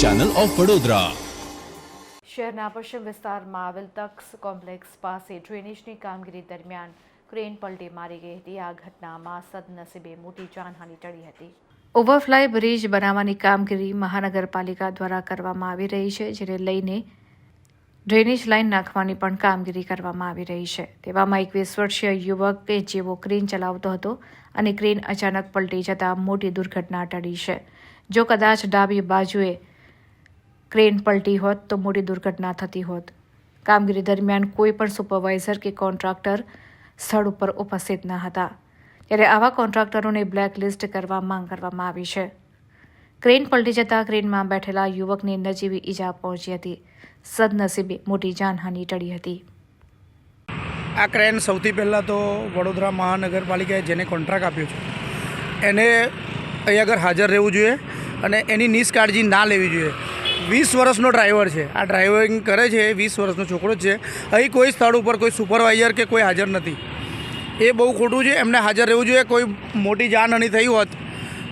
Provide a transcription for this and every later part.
Channel of Vadodara શહેરના પશ્ચિમ વિસ્તારમાં આવેલ તક્ષ કોમ્પ્લેક્સ પાસે ડ્રેનેજની કામગીરી દરમિયાન ક્રેન પલટી મારી ગઈ હતી. આ ઘટનામાં સદનસીબે મોટી જાનહાનિ ટળી હતી. ઓવરફ્લાય બ્રિજ બનાવવાની કામગીરી મહાનગરપાલિકા દ્વારા કરવામાં આવી રહી છે જેને લઈને ડ્રેનેજ લાઇન નાખવાની પણ કામગીરી કરવામાં આવી રહી છે. તેવામાં એક વીસ વર્ષીય યુવક કે જેવો ક્રેન ચલાવતો હતો અને ક્રેન અચાનક પલટી જતાં મોટી દુર્ઘટના ટળી છે. જો કદાચ ડાબી બાજુએ ક્રેન પલટી હોત તો મોટી દુર્ઘટના થતી હોત. કામગીરી દરમિયાન કોઈ પણ સુપરવાઇઝર કે કોન્ટ્રાક્ટર સ્થળ ઉપર ઉપસ્થિત ન હતા. ત્યારે આવા કોન્ટ્રાક્ટરોને બ્લેકલિસ્ટ કરવા માંગ કરવામાં આવી છે. ક્રેન પલટી જતાં ક્રેનમાં બેઠેલા યુવકને નજીવી ઈજા પહોંચી હતી. સદનસીબે મોટી જાનહાનિ ટળી હતી. આ ક્રેન સૌથી પહેલાં તો વડોદરા મહાનગરપાલિકાએ જેને કોન્ટ્રાક્ટ આપ્યો છે, એને અહીં આગળ હાજર રહેવું જોઈએ અને એની નિષ્કાળજી ના લેવી જોઈએ. વીસ વર્ષનો ડ્રાઈવર છે. આ ડ્રાઇવિંગ કરે છે, વીસ વર્ષનો છોકરો જ છે. અહીં કોઈ સ્થળ ઉપર કોઈ સુપરવાઇઝર કે કોઈ હાજર નથી. એ બહુ ખોટું છે, એમને હાજર રહેવું જોઈએ. કોઈ મોટી જાનહાનિ થઈ હોત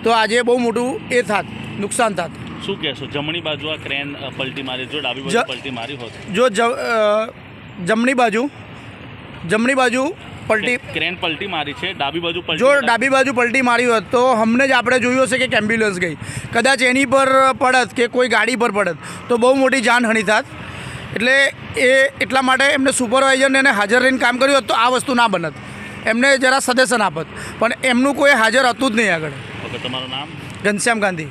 તો આજે બહુ મોટું એ થાત. નુકસાન થાત. શું કહેશો? જમણી બાજુ આ ક્રેન પલટી મારી જો ડાબી બાજુ પલટી મારી હોત. જો જમણી બાજુ જમણી બાજુ પલટી ક્રેન પલટી મારી છે ડાબી બાજુ જો ડાબી બાજુ પલટી મારી હોત તો અમને જ આપણે જોયું હશે કે એમ્બ્યુલન્સ ગઈ. કદાચ એની પર પડત કે કોઈ ગાડી પર પડત તો બહુ મોટી જાનહાનિ થાત. એટલે એ એટલા માટે એમને સુપરવાઇઝરને એને હાજર રહીને કામ કર્યું હોત તો આ વસ્તુ ના બનત. એમને જરા સજેશન આપત. પણ એમનું કોઈ હાજર હતું જ નહીં આગળ. તમારું નામ? ઘનશ્યામ ગાંધી.